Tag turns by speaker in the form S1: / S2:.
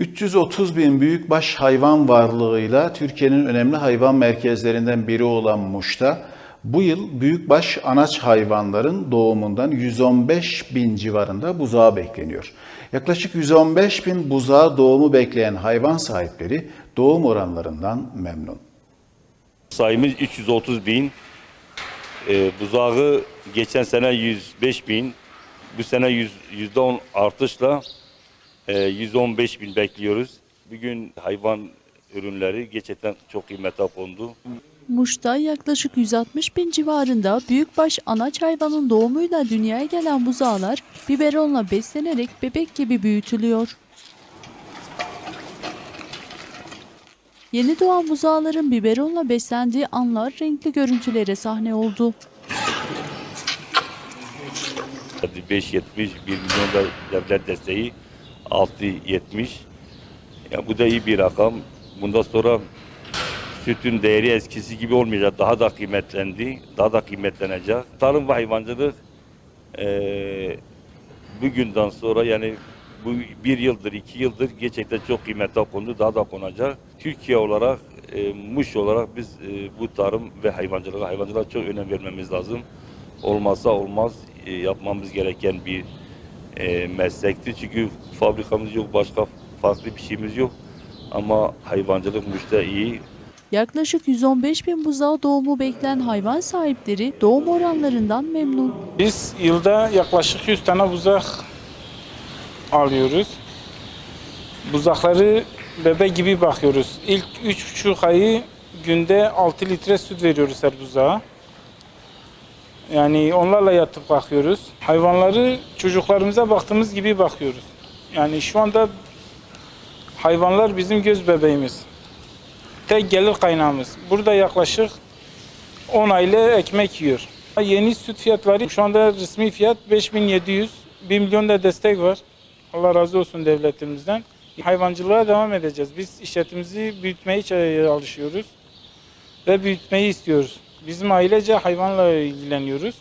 S1: 330 bin büyükbaş hayvan varlığıyla Türkiye'nin önemli hayvan merkezlerinden biri olan Muş'ta bu yıl büyükbaş anaç hayvanların doğumundan 115 bin civarında buzağı bekleniyor. Yaklaşık 115 bin buzağı doğumu bekleyen hayvan sahipleri doğum oranlarından memnun.
S2: Sayımız 330 bin. Ee, buzağı geçen sene 105 bin. Bu sene 100, %10 artışla e, 115 bin bekliyoruz. Bugün hayvan ürünleri gerçekten çok kıymete kondu.
S3: Muş'ta yaklaşık 160 bin civarında büyükbaş anaç hayvanın doğumuyla dünyaya gelen buzağlar biberonla beslenerek bebek gibi büyütülüyor. Yeni doğan buzağların biberonla beslendiği anlar renkli görüntülere sahne oldu.
S2: Hadi 5.70, 1 milyon devlet desteği 6.70. Ya bu da iyi bir rakam. Bundan sonra sütün değeri eskisi gibi olmayacak. Daha da kıymetlendi. Daha da kıymetlenecek. Tarım ve hayvancılık eee bugünden sonra yani bu bir yıldır, iki yıldır gerçekten çok kıymete kondu. Daha da konacak. Türkiye olarak, e, Muş olarak biz e, bu tarım ve hayvancılığa, hayvancılığa çok önem vermemiz lazım. Olmazsa olmaz e, yapmamız gereken bir e, meslekti. Çünkü fabrikamız yok, başka farklı bir şeyimiz yok. Ama hayvancılık Muş'ta iyi.
S3: Yaklaşık 115 bin buzağı doğumu bekleyen hayvan sahipleri doğum oranlarından memnun.
S4: Biz yılda yaklaşık 100 tane buzak alıyoruz. Buzakları bebe gibi bakıyoruz. İlk 3,5 ayı günde 6 litre süt veriyoruz her buzağa. Yani onlarla yatıp bakıyoruz. Hayvanları çocuklarımıza baktığımız gibi bakıyoruz. Yani şu anda hayvanlar bizim göz bebeğimiz. Tek gelir kaynağımız. Burada yaklaşık 10 aile ekmek yiyor. Yeni süt fiyatları şu anda resmi fiyat 5700. 1 milyon da destek var. Allah razı olsun devletimizden. Hayvancılığa devam edeceğiz. Biz işletimizi büyütmeye çalışıyoruz ve büyütmeyi istiyoruz. Bizim ailece hayvanla ilgileniyoruz.